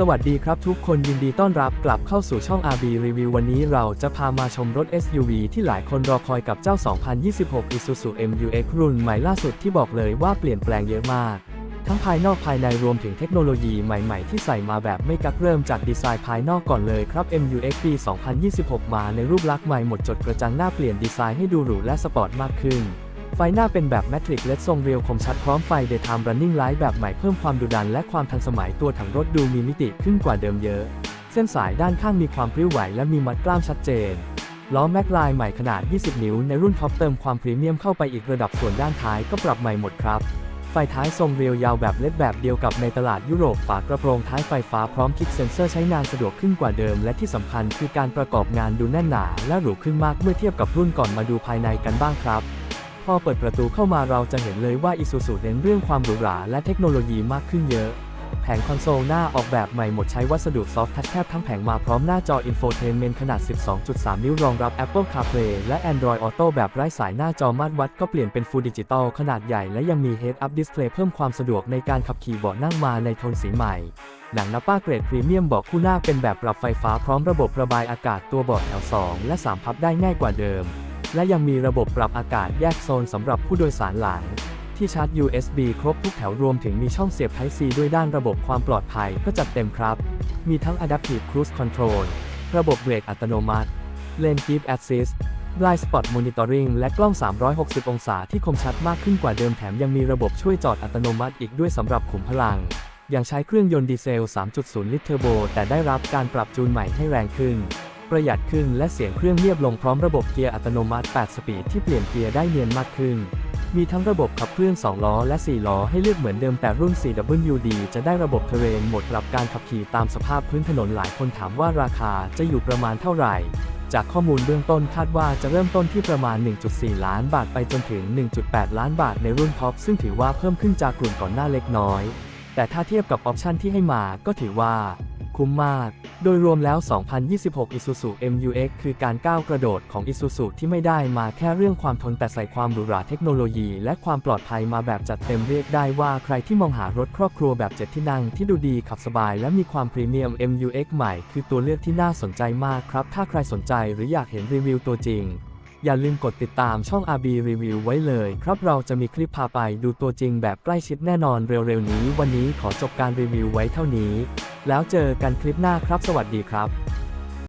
สวัสดีครับทุกคนยินดีต้อนรับกลับเข้าสู่ช่อง RB Review วันนี้เราจะพามาชมรถ SUV ที่หลายคนรอคอยกับเจ้า 2026 Isuzu MU-X รุ่นใหม่ล่าสุดที่บอกเลยว่าเปลี่ยนแปลงเยอะมาก ทั้งภายนอกภายในรวมถึงเทคโนโลยีใหม่ๆ ที่ใส่มาแบบไม่กักเริ่มจากดีไซน์ภายนอกก่อนเลยครับ MU-X ปี 2026 มาในรูปลักษณ์ใหม่หมดจดกระจังหน้าเปลี่ยนดีไซน์ให้ดูหรูและสปอร์ตมากขึ้น ไฟหน้าเป็นแบบแมทริกเลดทรงเรียวคมชัดพร้อมไฟ Daytime Running Light แบบใหม่เพิ่มความดุดันและความทันสมัยตัวถังรถดูมีมิติขึ้นกว่าเดิมเยอะ เส้นสายด้านข้างมีความพริ้วไหวและมีมัดกล้ามชัดเจน ล้อแม็กไลน์ใหม่ขนาด 20 นิ้ว ในรุ่นท็อปเติมความพรีเมียมเข้าไปอีกระดับส่วนด้านท้ายก็ปรับใหม่หมดครับ ไฟท้ายทรงเรียวยาวแบบเล็ดแบบเดียวกับในตลาดยุโรปฝากระโปรงท้ายไฟฟ้าพร้อมคิกเซนเซอร์ใช้งานสะดวกขึ้นกว่าเดิม และที่สำคัญคือการประกอบงานดูแน่นหนา และหรูขึ้นมากเมื่อเทียบกับรุ่นก่อนมาดูภายในกันบ้างครับ อเปิดประตูเข้ามาเราจะเห็นเลยว่า Isuzu เน้นเรื่องความหรูหราและเทคโนโลยีมากขึ้นเยอะ แผงคอนโซลหน้าออกแบบใหม่หมดใช้วัสดุซอฟต์ทัชแทบทั้งแผงมาพร้อมหน้าจอ Infotainment ขนาด 12.3 นิ้วรองรับ Apple CarPlay และ Android Auto แบบไร้สายหน้าจอมาตรวัดก็เปลี่ยนเป็น Full Digital ขนาดใหญ่และยังมี Head Up Display เพิ่มความสะดวกในการขับขี่เบาะนั่งมาในโทนสีใหม่หนังนับป้าเกรดพรีเมียมเบาะคู่หน้าเป็นแบบปรับไฟฟ้าพร้อมระบบระบายอากาศตัวเบาะแถว2และ 3 พับได้ง่ายกว่าเดิม และยังมีระบบปรับอากาศแยกโซนสำหรับผู้โดยสารหลัง ที่ชาร์จ USB ครบทุกแถวรวมถึงมีช่องเสียบ Type C ด้วยด้านระบบความปลอดภัยก็จัดเต็มครับ มีทั้ง Adaptive Cruise Control ระบบเบรกอัตโนมัติ Lane Keep Assist Blind Spot Monitoring และกล้อง 360 องศาที่คมชัดมากขึ้นกว่าเดิมแถมยังมีระบบช่วยจอดอัตโนมัติอีกด้วยสำหรับขุมพลัง ยังใช้เครื่องยนต์ดีเซล 3.0 ลิตรเทอร์โบ แต่ได้รับการปรับจูนใหม่ให้แรงขึ้น ประหยัดขึ้นและเสียงเครื่องเงียบลงพร้อมระบบเกียร์อัตโนมัติ 8 สปีดที่เปลี่ยนเกียร์ได้เนียนมากขึ้น มีทั้งระบบขับเคลื่อน 2 ล้อ และ 4 ล้อให้เลือกเหมือนเดิมแต่รุ่น 4WD จะได้ระบบเทเรนหมดรับการขับขี่ตามสภาพพื้นถนนหลายคนถามว่าราคาจะอยู่ประมาณเท่าไหร่จากข้อมูลเบื้องต้นคาดว่าจะเริ่มต้นที่ประมาณ 1.4 ล้านบาทไปจนถึง 1.8 ล้านบาทในรุ่นท็อปซึ่งถือว่าเพิ่มขึ้นจากกลุ่มก่อนหน้าเล็กน้อย แต่ถ้าเทียบกับออปชันที่ให้มาก็ถือว่า คุ้มมาก โดยรวมแล้ว 2026 Isuzu MU-X คือการก้าวกระโดดของ Isuzu ที่ไม่ได้มาแค่เรื่องความทนแต่ใส่ความหรูหราเทคโนโลยี และความปลอดภัยมาแบบจัดเต็มเรียกได้ว่าใครที่มองหารถครอบครัวแบบเจ็ดที่นั่งที่ดูดีขับสบาย และมีความพรีเมียม MU-X ใหม่ คือตัวเลือกที่น่าสนใจมากครับ ถ้าใครสนใจหรืออยากเห็นรีวิวตัวจริงอย่าลืมกดติดตามช่อง RB Review ไว้เลย ครับเราจะมีคลิปพาไปดูตัวจริงแบบใกล้ชิดแน่นอนเร็วๆนี้ วันนี้ขอจบการรีวิวไว้เท่านี้ แล้วเจอกันคลิปหน้าครับ สวัสดีครับ